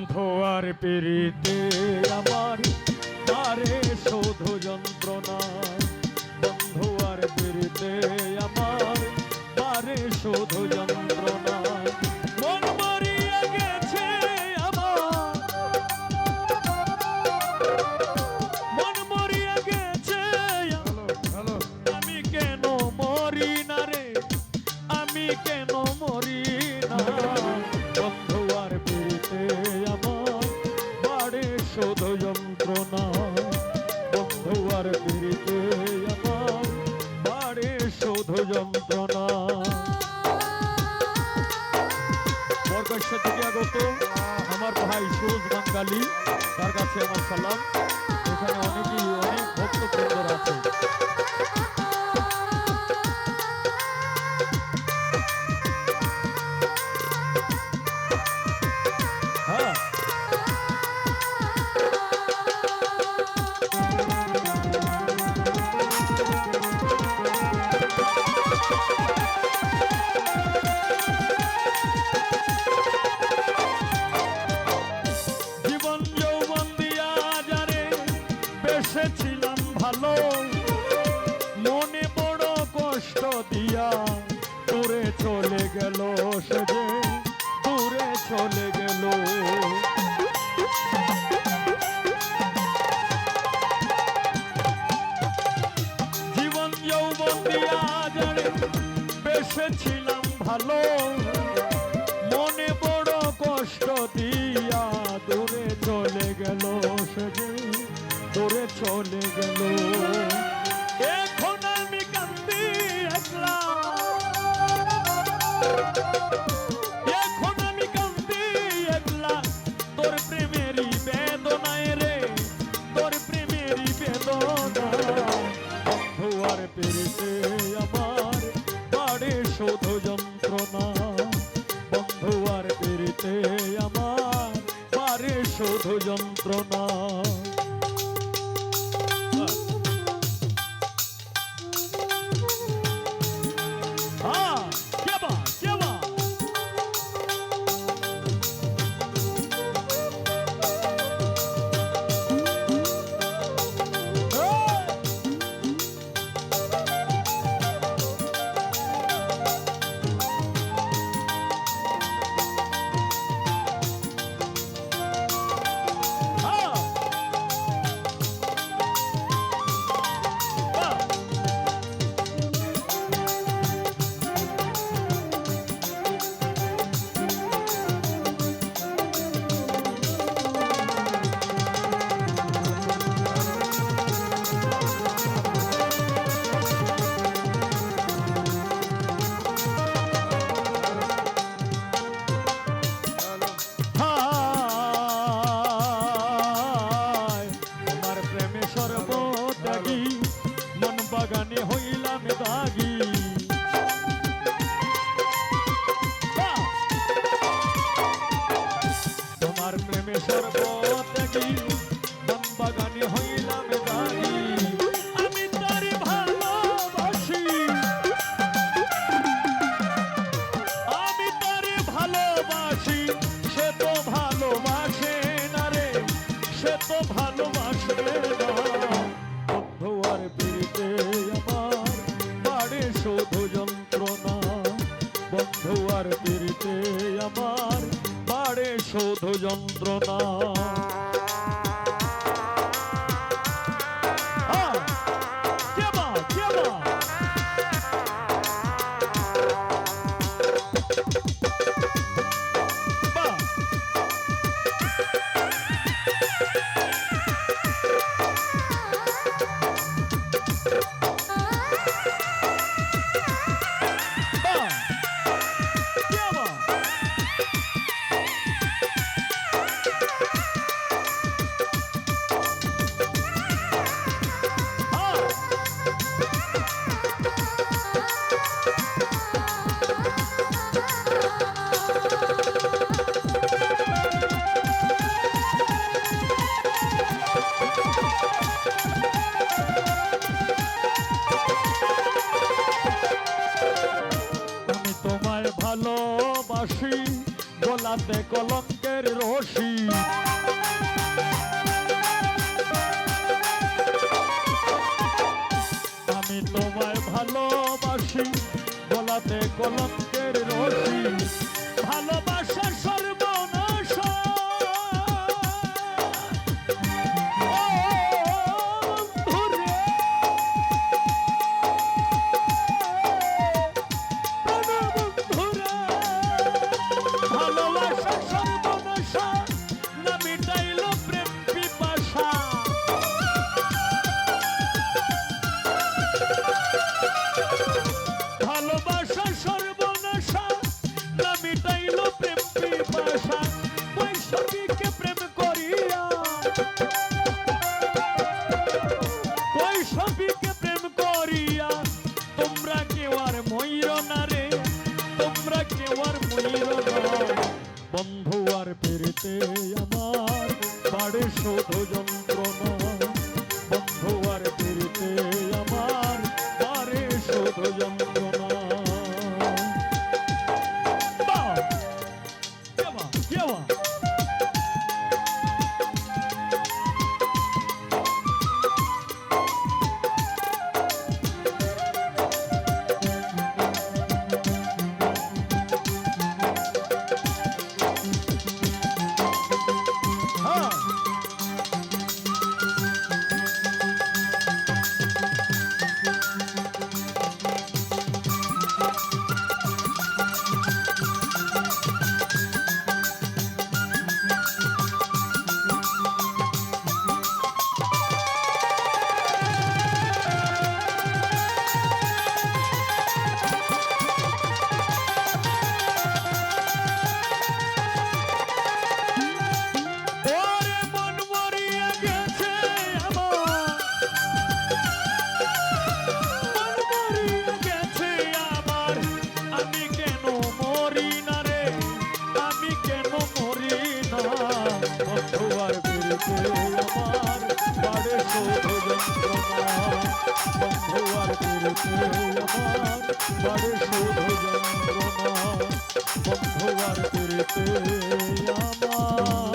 আর পেরিতে আমার তারে শোধ যন্ত্রণা বন্ধু আর পেরিতে আমার তারে শোধ যন্ত্রণা উদ্দেশ্য থেকে আগত, আমার ভাই সুরজ বাঙ্গালি তার কাছে আমার সালাম। এখানে অনেকেই অনেক ভক্তবৃন্দরা আছে চলে গেল। জীবন যৌবন দিয়ে জানে বেসেছিলাম ভালো মনে বড় কষ্ট দিয়ে শুধু যন্ত্রণা ভালোবাসলে না বন্ধু আর পিড়িতে আমার, বাড়ে শুধু বন্ধু আর পিড়িতে আমার, বাড়ে শুধু যন্ত্রণা। তাতে কলঙ্কের রশি আমি তোমায় ভালোবাসি গলাতে কলঙ্ক বন্ধু আর আমার